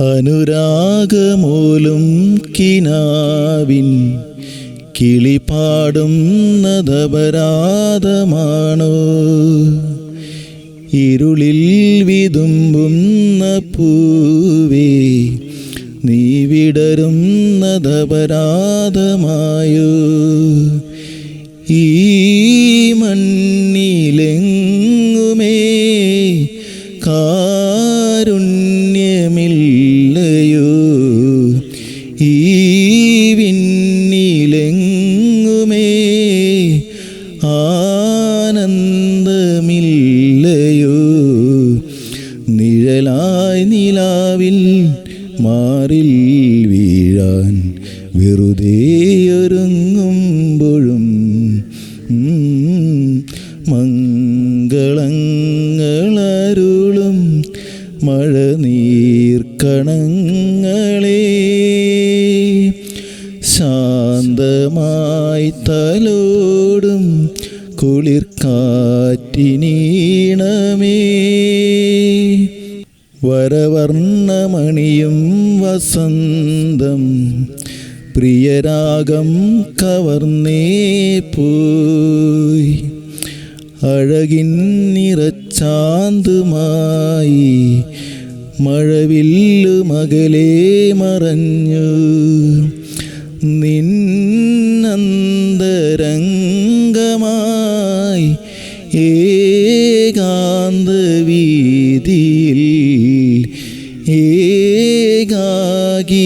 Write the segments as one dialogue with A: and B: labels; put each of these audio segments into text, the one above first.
A: അനുരാഗമൂലും കിനാവിൻ കിളിപാടുന്നതപരാധമാണോ ഇരുളിൽ വിതുമ്പുന്ന പൂവേ നീ വിടരുന്നതപരാധമായോ ഈ മണ്ണിലെങ്ങുമേ ആനന്ദമില്ലയോ നിഴലായി നിലാവിൽ മാറിൽ വീഴാൻ വെറുതെയൊരുങ്ങുമ്പോഴും ഒരുങ്ങുമ്പോഴും മംഗളങ്ങളരുളും മഴനീർക്കണങ്ങളെ ശാന്തമായി തലോടും കുളിർക്കാറ്റിനീണമേ വരവർണമണിയും വസന്തം പ്രിയരാഗം കവർന്നേ പോയി. അഴകിൻ നിറച്ചാന്തുമായി മഴവില്ലു മകളെ മറഞ്ഞു. നിന്നന്തരംഗമായി ഏകാന്ത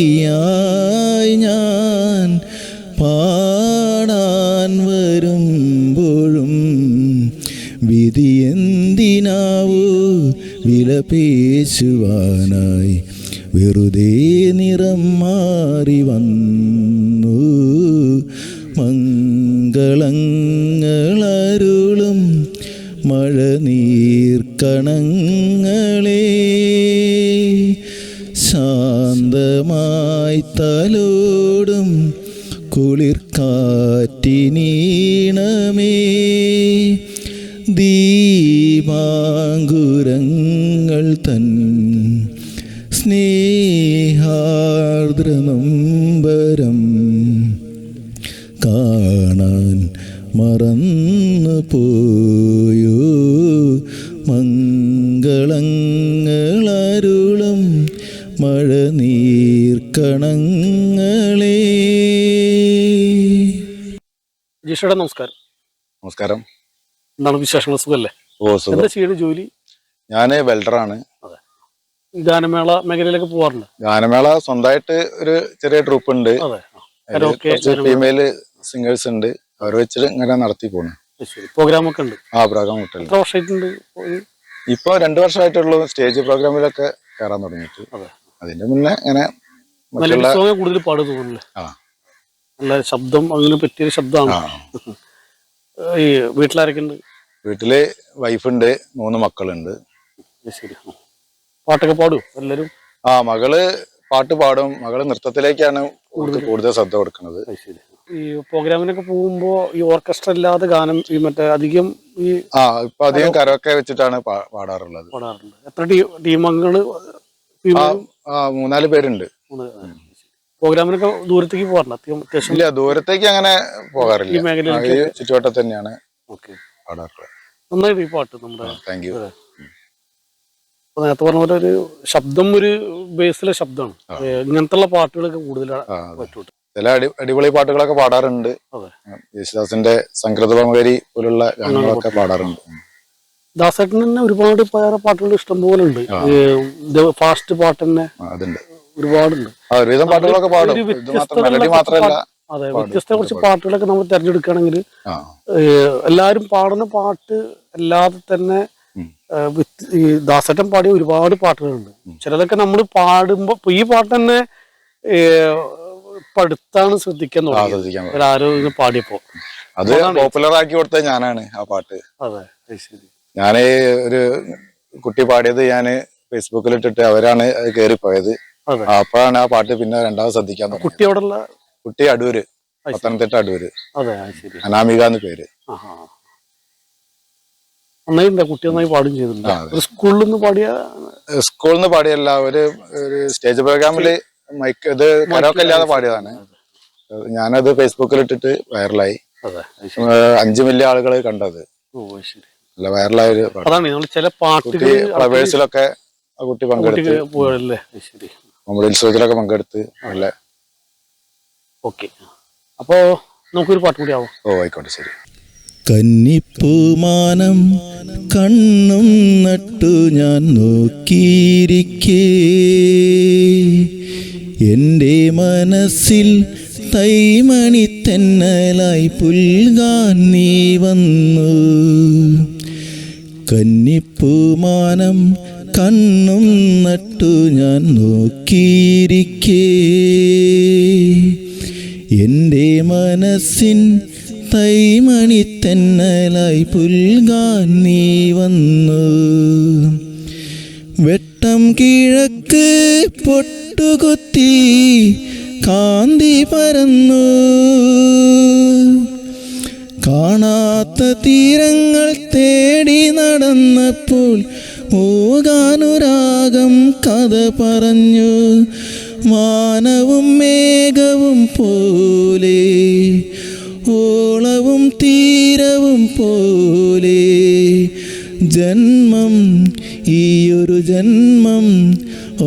A: ഏകാകിയായി ഞാൻ പാടാൻ വരുമ്പോഴും വിധിയെന്തിനാവൂ വിലപേശുവാനായി വെറുതെ നിറം മാറി വന്നു മംഗളങ്ങളരുളും മഴനീർക്കണങ്ങളെ ശാന്തമായി തലോടും കുളിർക്കാറ്റിനീണമേ. ദീപാങ്കുരങ്ങൾ തൻ സ്നേഹാർദ്രനൊമ്പരം മഴനീർക്കണങ്ങളേ
B: ജിഷയുടെ നമസ്കാരം.
C: നമസ്കാരം.
B: എന്താണ് വിശേഷങ്ങൾ? സുഖല്ലേ?
C: ഓ സുഖം.
B: എന്താ ചെയ്യണ ജോലി?
C: ഞാൻ വെൽഡറാണ്.
B: ഗാനമേള മേഖലയിലൊക്കെ പോവാറുണ്ട്?
C: ഗാനമേള സ്വന്തമായിട്ട് ഒരു ചെറിയ ട്രൂപ്പ് ഉണ്ട്. ഫീമെയിൽ സിംഗേഴ്സ് ഉണ്ട്. അവർ വെച്ചിട്ട് ഇങ്ങനെ നടത്തി പോണു.
B: പ്രോഗ്രാം ഒക്കെ ഉണ്ട്.
C: ആ പ്രോഗ്രാം
B: ഒക്കെ?
C: ഇപ്പൊ രണ്ടു വർഷമായിട്ടുള്ളൂ സ്റ്റേജ് പ്രോഗ്രാമിലൊക്കെ കയറാൻ തുടങ്ങിയിട്ട്.
B: അതെ.
C: അതിന്റെ മുന്നേ ഇങ്ങനെ
B: സോങ് കൂടുതൽ പാട് തോന്നുന്നില്ലേ
C: ആ.
B: നല്ല ശബ്ദം അങ്ങനെ പറ്റിയൊരു ശബ്ദമാണ്. ഈ വീട്ടിലാരൊക്കെ ഉണ്ട്
C: വീട്ടിൽ വൈഫുണ്ട് മൂന്ന് മക്കളുണ്ട്.
B: ശരി. പാട്ടൊക്കെ പാടും എല്ലാരും?
C: ആ മകൾ പാട്ട് പാടും. മകൾ നൃത്തത്തിലേക്കാണ് കൂടുതൽ ശ്രദ്ധ കൊടുക്കുന്നത്.
B: ഈ പ്രോഗ്രാമിനൊക്കെ പോകുമ്പോ ഈ ഓർക്കസ്ട്ര ഇല്ലാതെ ഗാനം ഈ മറ്റേ അധികം ഈ
C: ആ ഇപ്പൊ അധികം കരോക്കെ വെച്ചിട്ടാണ് പാടാറുള്ളത്.
B: പാടാറുണ്ട് എത്ര ടീം ടീം അംഗങ്ങൾ
C: ആ മൂന്നാൽ പേരുണ്ട്.
B: പ്രോഗ്രാമിനൊക്കെ ദൂരത്തേക്ക് പോകാറില്ല? അത്യാവശ്യം അത്യാവശ്യം
C: ഇല്ല ദൂരത്തേക്ക് അങ്ങനെ പോകാറില്ല.
B: ഈ മേഖലയിലേക്ക്
C: ചുറ്റുവട്ടത്ത് തന്നെയാണ്
B: ഓക്കെ.
C: പാടാറുള്ളത്.
B: നന്നായിട്ട് ഈ പാട്ട് നമ്മുടെ
C: താങ്ക് യു
B: അപ്പൊ നേരത്തെ പറഞ്ഞ പോലെ ഒരു ശബ്ദം ഒരു ബേസിലെ ശബ്ദമാണ്. ഇങ്ങനത്തെ പാട്ടുകളൊക്കെ കൂടുതൽ പറ്റൂട്ട്.
C: ചില അടി അടിപൊളി പാട്ടുകളൊക്കെ പാടാറുണ്ട്. യേശുദാസിന്റെ സംക്രതപമകരി പോലുള്ള ഗാനങ്ങളൊക്കെ പാടാറുണ്ട്.
B: ദാസേട്ടൻ തന്നെ ഒരുപാട് വേറെ പാട്ടുകൾ ഇഷ്ടംപോലെ ഉണ്ട്. ഫാസ്റ്റ് പാട്ട് തന്നെ ഒരുപാടുണ്ട്.
C: പാട്ടുകളൊക്കെ പാടും.
B: അതെ വ്യത്യസ്ത കുറച്ച് പാട്ടുകളൊക്കെ നമ്മൾ തിരഞ്ഞെടുക്കുകയാണെങ്കിൽ എല്ലാരും പാടുന്ന പാട്ട് അല്ലാതെ തന്നെ ഈ ദാസേട്ടൻ പാടിയ ഒരുപാട് പാട്ടുകളുണ്ട്. ചിലതൊക്കെ നമ്മൾ പാടുമ്പോ ഈ പാട്ട് തന്നെ പടുത്താണ് ശ്രദ്ധിക്കാൻ തുടങ്ങിയത്. ഇത് പാടിയപ്പോ.
C: അത് പോപ്പുലർ ആക്കി കൊടുത്തത് ഞാനാണ് ആ പാട്ട്.
B: അതെ ശരി.
C: ഞാൻ ഒരു കുട്ടി പാടിയത് ഞാൻ ഫേസ്ബുക്കിൽ ഇട്ടിട്ട് അവരാണ് പോയത് അപ്പോഴാണ് ആ പാട്ട് പിന്നെ രണ്ടാമത് ശ്രദ്ധിക്കാൻ
B: കുട്ടി അവിടെ
C: കുട്ടി അടൂര്. പത്തനംതിട്ട അടൂര്. അനാമിക എന്ന് പേര്.
B: നന്നായിട്ടുണ്ട് കുട്ടി നന്നായി പാടും ചെയ്തിട്ടുണ്ട്. സ്കൂളിൽ നിന്ന് പാടിയ
C: സ്കൂളിൽ നിന്ന് പാടിയല്ല ഒരു ഒരു സ്റ്റേജ് പ്രോഗ്രാമിൽ മൈക്ക് ഇത് കരോക്കെ ഇല്ലാതെ പാടിയതാണ്. ഞാനത് ഫേസ്ബുക്കിൽ ഇട്ടിട്ട് വൈറലായി അഞ്ച് മില്യൺ ആളുകൾ കണ്ടത്.
B: ഓ ശരി.
C: നല്ല വൈറലായ ഒരു പാട്ട്
B: അതാണ് നമ്മൾ ചില
C: കുട്ടി ആ പങ്കെടുത്ത്
B: കുട്ടിക്ക് പോയല്ലേ അത് ശരി.
C: നമ്മുടെ ഉത്സവത്തിലൊക്കെ പങ്കെടുത്ത് നല്ല
B: ഓക്കെ. അപ്പോ നമുക്കൊരു പാട്ട് കൂടി ആവും.
C: ഓ ആയിക്കോട്ടെ ശരി.
A: കന്നിപ്പൂമാനം കണ്ണും നട്ടു ഞാൻ നോക്കിയിരിക്കേ. എന്റെ മനസ്സിൽ തൈമണി തെന്നലായി പുൽകാൻ നീ വന്നു. കന്നിപ്പൂമാനം കണ്ണും നട്ടു ഞാൻ നോക്കിയിരിക്കേ. എന്റെ മനസ്സിൻ തൈമണി തെന്നലായി പുൽകാൻ നീ വന്നു. വെട്ടം കിഴക്ക് പൊട്ടുകുത്തി കാന്തി പരന്നു. കാണാത്ത തീരങ്ങൾ തേടി നടന്നപ്പോൾ പോകാനുരാഗം കഥ പറഞ്ഞു. മാനവും മേഘവും പോലെ ഓളവും തീരവും പോലെ. ജന്മം ഈയൊരു ജന്മം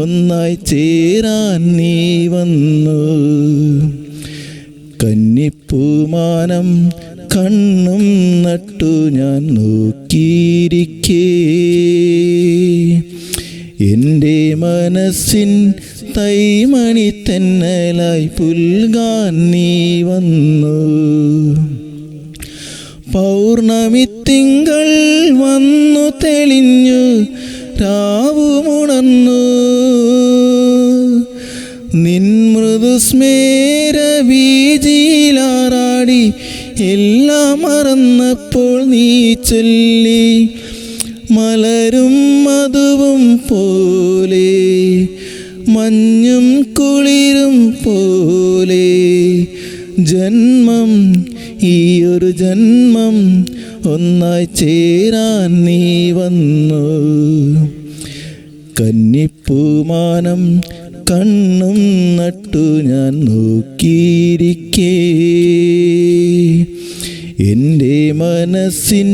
A: ഒന്നായി ചേരാൻ നീ വന്നു. കന്നിപ്പൂമാനം കണ്ണും നട്ടു ഞാൻ നോക്കിയിരിക്കേ. എന്റെ മനസ്സിൻ തൈമണി തെന്നലായി പുൽകാൻ നീ വന്നു. പൗർണമി തിങ്കൾ വന്നു തെളിഞ്ഞു രാവുമുണർന്നു നിൻ മൃദുസ്മേര വീജിയിലാറാടി എല്ലാം മറന്നപ്പോൾ നീ ചൊല്ലി മലരും മധുവും പോലെ മഞ്ഞും കുളിരും പോലെ ജന്മം ഈ ഒരു ജന്മം ഒന്നായി ചേരാൻ നീ വന്നു. കന്നിപ്പൂമാനം കണ്ണും നട്ടു ഞാൻ നോക്കിയിരിക്കേ. എന്റെ മനസ്സിൻ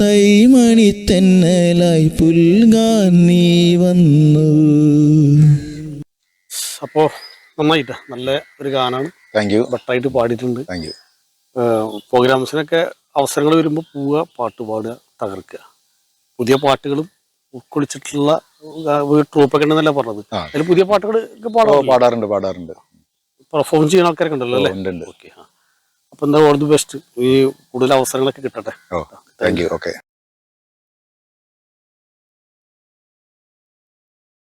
A: തൈമണി തെന്നലായി പുൽകാൻ നീ വന്നു.
B: അപ്പോ നന്നായിട്ട് നല്ല ഒരു ഗാനാണ്.
C: താങ്ക് യു
B: ബട്ടായിട്ട് പാടിയിട്ടുണ്ട്.
C: താങ്ക് യു
B: പ്രോഗ്രാംസിനൊക്കെ അവസരങ്ങൾ വരുമ്പോൾ പോവുക പാട്ട് പാടുക തകർക്കുക. പുതിയ പാട്ടുകളും ഉൾക്കൊള്ളിച്ചിട്ടുള്ള ട്രൂപ്പൊക്കെ ഉണ്ടെന്നല്ല പറഞ്ഞത്?
C: ആ.
B: അതിൽ പുതിയ പാട്ടുകൾ
C: പാടാറുണ്ട്? പാടാറുണ്ട്
B: പെർഫോം ചെയ്യുന്ന ആൾക്കാരൊക്കെ ഉണ്ടല്ലോ അല്ലേ?
C: ഓക്കെ ഉണ്ട്.
B: ഓക്കെ അപ്പൊ എന്താ ഓൾ ദി ബെസ്റ്റ് ഈ കൂടുതൽ അവസരങ്ങളൊക്കെ കിട്ടട്ടെ.
C: Thank you okay